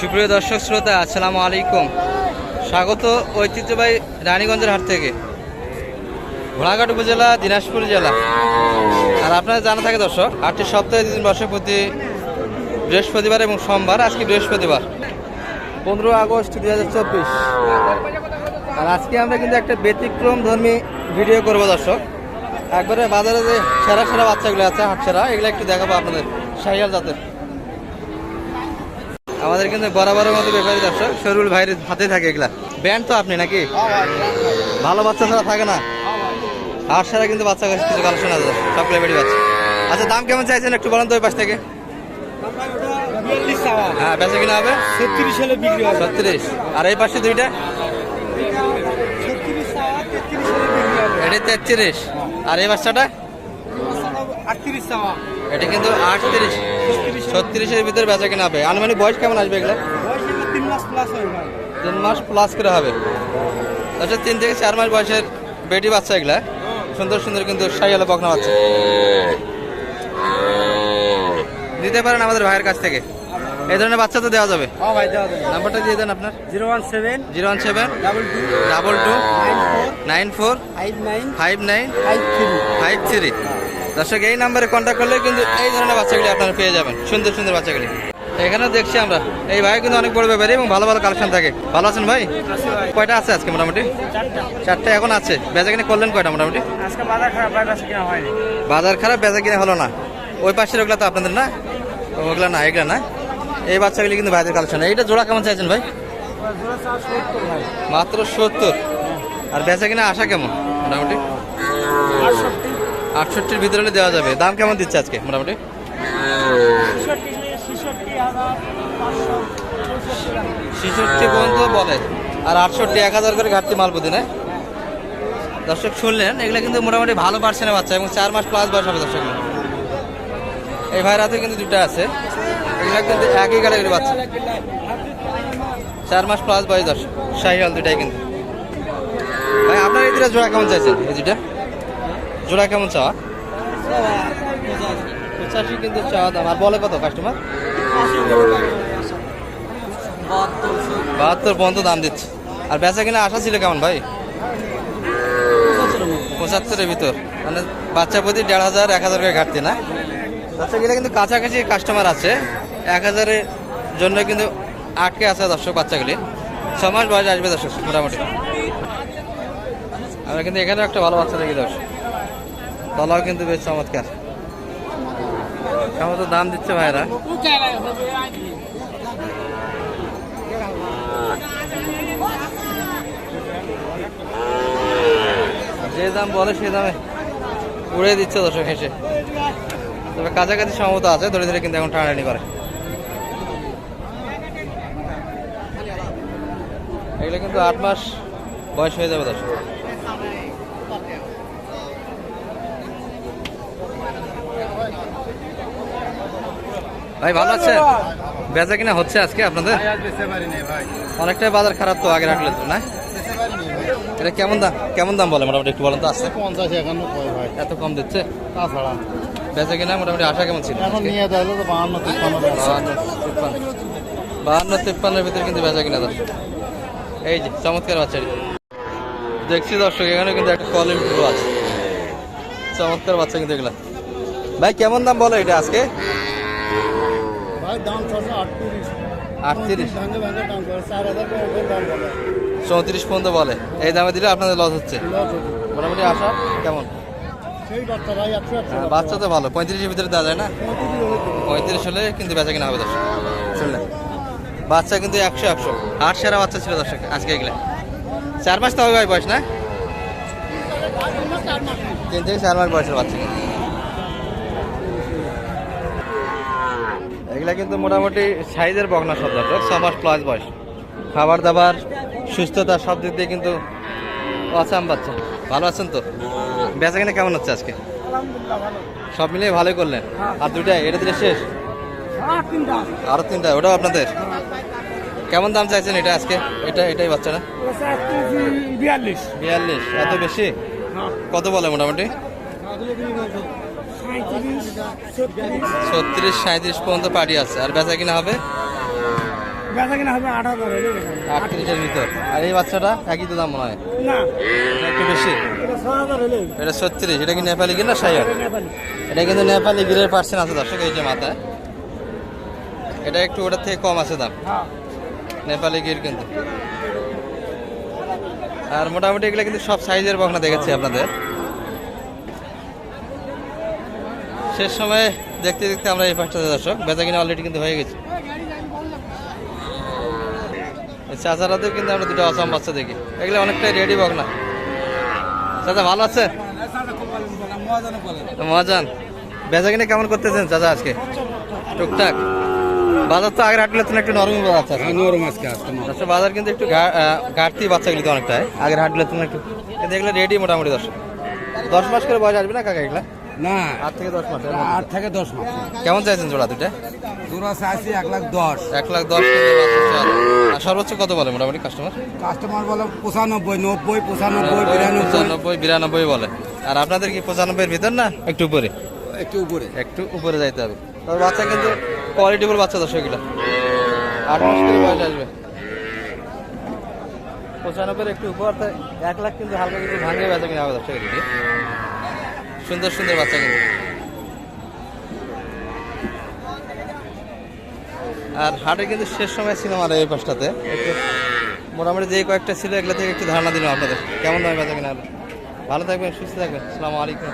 সুপ্রিয় দর্শক শ্রোতা, আসসালামু আলাইকুম। স্বাগত ঐতিহ্যবাহী রানীগঞ্জের হাট থেকে। ঘোড়াঘাট উপজেলা, দিনাজপুর জেলা। আর আপনারা জানা থাকে দর্শক, আটটি সপ্তাহে দুদিন বসে প্রতি বৃহস্পতিবার এবং সোমবার, আজকে বৃহস্পতিবার। পনেরো আগস্ট দু হাজার চব্বিশ। আর আজকে আমরা কিন্তু একটা ব্যতিক্রম ধর্মী ভিডিও করব দর্শক। একবারে বাজারে যে সেরা সেরা বাচ্চাগুলো আছে হাট সেরা এগুলো একটু দেখাবো আপনাদের, শাহিয়াল জাতের। আমাদের কিন্তু বরাবরের মতো ব্যাপারী দর্শক শরুল ভাইয়ের হাতে থাকে এগুলা। ব্যান্ড তো আপনি নাকি? ভালো বাচ্চা ছাড়া থাকে না? আর সারা কিন্তু বাচ্চা কাছে কিছু কালেকশন আছে সব লেবেরি বাচ্চা। আচ্ছা দাম কেমন চাইছেন একটু বলেন তো ওই পাশ থেকে? হ্যাঁ বেচা কিনা হবে? ছত্রিশ। হলে বিক্রি হবে ছত্রিশ আর এই পাশে দুইটা? এটা তেত্রিশ। আর এই বাচ্চাটা? আটত্রিশ এটা কিন্তু আটত্রিশ। ছত্রিশের ভিতরে বেচা কিনা হবে। আনুমানিক বয়স কেমন আসবে এগুলো? তিন মাস প্লাস তিন মাস প্লাস করে হবে। আচ্ছা তিন থেকে চার মাস বয়সের বেটি বাচ্চা এগুলা। সুন্দর সুন্দর কিন্তু সাইয়ালে বকনা বাচ্চা। দিতে পারেন আমাদের ভাইয়ের কাছ থেকে। এই ধরনের বাচ্চা তো দেওয়া যাবে। হ্যাঁ ভাই দেওয়া দেবে নাম্বারটা দিয়ে দেন আপনার। Zero one seven zero one seven double two double two nine four nine four five nine five nine five three five three. দর্শক এই নাম্বারে কন্ট্যাক্ট করলে কিন্তু এই ধরনের বাচ্চাগুলি আপনারা পেয়ে যাবেন। সুন্দর সুন্দর বাচ্চাগুলি। এখানে দেখছি আমরা এই ভাই কিন্তু অনেক বড় ব্যাপারী এবং ভালো ভালো কালেকশন থাকে। ভালো আছেন ভাই? কয়টা আছে আজকে মোটামুটি? চারটা এখন আছে। বেচা কিনে করলেন কয়টা মোটামুটি? বাজার খারাপ বেচা কিনে হলো না। ওই পাশের ওগুলা তো আপনাদের না? ওগুলা না এগুলা না? এই বাচ্চাগুলি কিন্তু ভাইদের কালেকশন এইটা জোড়া কেমন চাইছেন ভাই? মাত্র সত্তর। আর বেচা কিনে আসা কেমন? মোটামুটি? আটষট্টির ভিতরে হলে দেওয়া যাবে। দাম কেমন দিচ্ছে আজকে, মোটামুটি? ছেষট্টি পর্যন্ত বলে। আর আটষট্টি, এক হাজার করে ঘাটতি মাল প্রতি দর্শক শুনলেন, এগুলো কিন্তু মোটামুটি ভালো পার্সেন্টের বাচ্চা এবং চার মাস প্লাস বয়স হবে দর্শক। এই ভাইয়ের হাতে কিন্তু দুটো আছে। এগুলো কিন্তু একই ক্যাটাগরি বাচ্চা। চার মাস প্লাস বয়স দর্শক। শাহিওয়াল দুটাই কিন্তু। ভাই, আপনার এই দুটা জোড়া কেমন চাইছেন? এই দুটা জোড়া কেমন চাওয়া? পঁচাশি কিন্তু চাওয়া দাম। আর বলে কত কাস্টমার বাহাত্তর পর্যন্ত দাম দিচ্ছে। আর বেচা কিনা আশা ছিল কেমন ভাই? পঁচাত্তরের ভিতর। মানে বাচ্চা প্রতি দেড় হাজার এক হাজার করে ঘাটতি না? বাচ্চা গেলে কিন্তু কাছাকাছি কাস্টমার আছে। এক হাজারের জন্য কিন্তু আটকে আছে দর্শক বাচ্চাগুলি। ছ মাস বয়স আসবে দর্শক মোটামুটি। আমরা কিন্তু এখানে একটা ভালো বাচ্চা দেখি দর্শক। তলাও কিন্তু বেশ চমৎকার। কেমন তো দাম দিচ্ছে ভাইরা? যে দাম বলে সে দামে উড়ে দিচ্ছে দর্শক হেসে। তবে কাছাকাছি সম্ভবত আছে, ধরে ধরে কিন্তু এখন টানাটানি করে। এগুলো কিন্তু আট মাস বয়স হয়ে যাবে দর্শক। ভাই ভালো আছে বেচা কিনা হচ্ছে আজকে আপনাদের? অনেকটাই বাজার খারাপ তো আগে রাখলে তো না? এটা কেমন দাম কেমন দাম বলে মোটামুটি একটু বলেন তো আসছে পঞ্চাশ একান্ন ভাই। এত কম দিচ্ছে? তাছাড়া বেচা কিনা মোটামুটি আশা কেমন ছিল এখন নিয়ে যাইলে তো বাহান্ন তিপ্পান্ন বাহান্ন তিপ্পান্নের ভিতরে কিন্তু বেচা কিনা দর্শক এই যে চমৎকার বাচ্চাটি। দেখছি দর্শক এখানে কিন্তু একটা কলিম আছে। চমৎকার বাচ্চা কিন্তু এগুলা। ভাই কেমন দাম বলো এটা আজকে? আটত্রিশ। চৌত্রিশ পর্যন্ত বলে। এই দামে দিলে আপনাদের লস হচ্ছে। মোটামুটি আশা কেমন? হ্যাঁ, বাচ্চা। তো ভালো। পঁয়ত্রিশের ভিতরে দেওয়া যায় না? পঁয়ত্রিশ হলে কিন্তু বেচা কিনা হবে দর্শক। শুনলেন বাচ্চা কিন্তু একশো একশো। আট সেরা বাচ্চা ছিল দর্শক আজকে এগুলো। চার মাস তো হবে ভাই বয়স না? তিন থেকে চার মাস বয়সের বাচ্চা। এগুলা কিন্তু মোটামুটি সাইজের বগনা সব দর্শক ছ মাস প্লাস বয়স। খাবার দাবার সুস্থতা সব দিক দিয়ে কিন্তু অসাম বাচ্চা। ভালো আছেন তো? বেচা কিনা কেমন হচ্ছে আজকে? সব মিলিয়ে ভালোই করলেন। আর দুইটাই এটা দিলে শেষ? আর তিনটা ওটাও আপনাদের? কেমন দাম চাইছেন এটা আজকে? এটা এটাই বাচ্চাটা? বিয়াল্লিশ। বিয়াল্লিশ এত বেশি? কত বলে মোটামুটি? ছত্রিশ সাঁত্রিশ পর্যন্ত পার্টি আছে। আর বেচা কিনা হবে? বেচা কিনা আটত্রিশের ভিতর। আর এই বাচ্চাটা একই তো দাম মনে হয়? একটু বেশি। এটা ছত্রিশ এটা কি নেপালি কিনা সাইয়ার নেপালি। এটা কিন্তু নেপালি গিরের পার্সেন্ট আছে দর্শক এই যে মাথায়। এটা একটু ওটার থেকে কম আছে দাম। হ্যাঁ। নেপালি গির কিন্তু। আর মোটামুটি এগুলো কিন্তু সব সাইজের বকনা দেখেছি আপনাদের। শেষ সময়ে দেখতে দেখতে আমরা এই পাঁচটা দর্শক বেচা কিনা অলরেডি কিন্তু হয়ে গেছে। চাচারাতেও কিন্তু আমরা দুটো অসম বাচ্চা দেখি। এগুলো অনেকটাই রেডি বকনা। চাচা ভালো আছে? মহাজান বেচা কিনা কেমন করতেছেন চাচা আজকে? টুকটাক। বাজার তো আগের হাটগুলো একটু নরমই বাজার আছে নরম আজকে দর্শক বাজার কিন্তু একটু ঘাটতি বাচ্চাগুলি তো অনেকটাই। আগের হাটগুলো একটু কিন্তু এগুলো রেডি মোটামুটি দর্শক। দশ মাস করে বয়স আসবে না কাকা এগুলা? না। আট থেকে দশ মাস আট থেকে দশ মাস। কেমন চাইছেন জোড়া দুটা চাইছি এক লাখ দশ। এক লাখ দশ সর্বোচ্চ কত বলে মোটামুটি কাস্টমার কাস্টমার বলে পঁচানব্বই নব্বই পঁচানব্বই বিরানব্বই। পঁচানব্বই বিরানব্বই বলে। আর আপনাদের কি পঁচানব্বইয়ের ভিতর না? একটু উপরে। একটু উপরে। একটু উপরে যাইতে হবে। তবে বাচ্চা কিন্তু কোয়ালিটিফুল বাচ্চা দর্শক এগুলো। আট মাস করে বয়স আসবে। পঁচানব্বইয়ের একটু উপর এক লাখ কিন্তু হালকা কিছু ভাঙে বেচা কিনা হবে সুন্দর সুন্দর বাচ্চা কিন্তু। আর হাটে কিন্তু শেষ সময় সিনেমার এই পাশটাতে। মোটামুটি যে কয়েকটা ছিল এগুলো থেকে একটু ধারণা দিলাম আপনাদের। কেমন দামে কিনা হলো ভালো থাকবেন, সুস্থ থাকবেন। আসসালামু আলাইকুম।